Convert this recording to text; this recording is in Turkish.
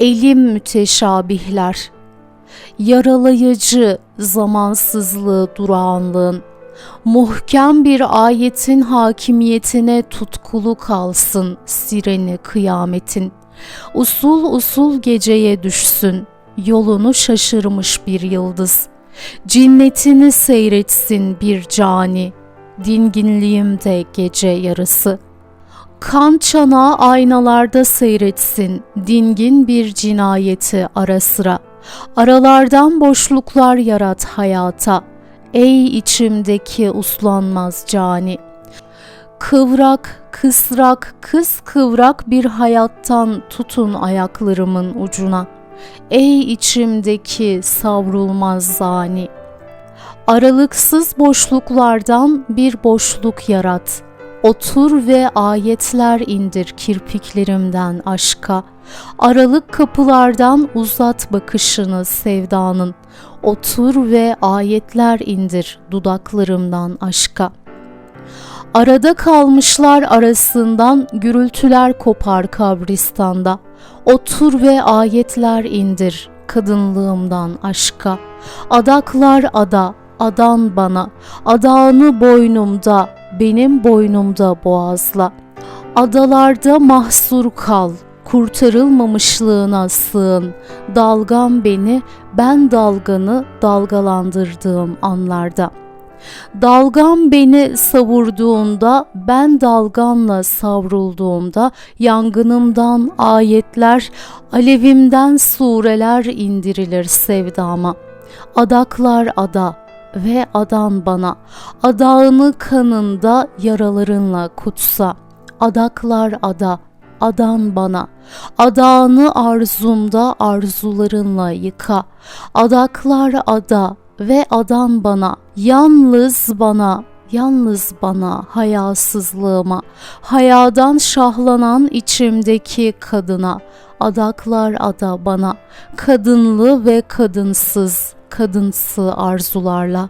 elim müteşabihler. Yaralayıcı zamansızlığı durağanlığın, muhkem bir ayetin hakimiyetine tutkulu kalsın sireni kıyametin. Usul usul geceye düşsün, yolunu şaşırmış bir yıldız. Cinnetini seyretsin bir cani, dinginliğimde gece yarısı.'' Kan çanağı aynalarda seyretsin, dingin bir cinayeti ara sıra. Aralardan boşluklar yarat hayata, ey içimdeki uslanmaz cani. Kıvrak, kısrak, kıs kıvrak bir hayattan tutun ayaklarımın ucuna. Ey içimdeki savrulmaz zani. Aralıksız boşluklardan bir boşluk yarat.'' Otur ve ayetler indir kirpiklerimden aşka. Aralık kapılardan uzat bakışını sevdanın. Otur ve ayetler indir dudaklarımdan aşka. Arada kalmışlar arasından gürültüler kopar kabristanda. Otur ve ayetler indir kadınlığımdan aşka. Adaklar ada, adan bana, adağını boynumda, benim boynumda boğazla. Adalarda mahsur kal, kurtarılmamışlığına sığın. Dalgam beni, ben dalganı dalgalandırdığım anlarda. Dalgam beni savurduğunda, ben dalganla savrulduğumda, yangınımdan ayetler, alevimden sureler indirilir sevdama. Adaklar ada, ve adan bana, adağını kanında yaralarınla kutsa, adaklar ada, adan bana, adağını arzumda arzularınla yıka, adaklar ada ve adan bana, yalnız bana, yalnız bana hayasızlığıma, hayadan şahlanan içimdeki kadına, adaklar ada bana, kadınlı ve kadınsız, kadınsı arzularla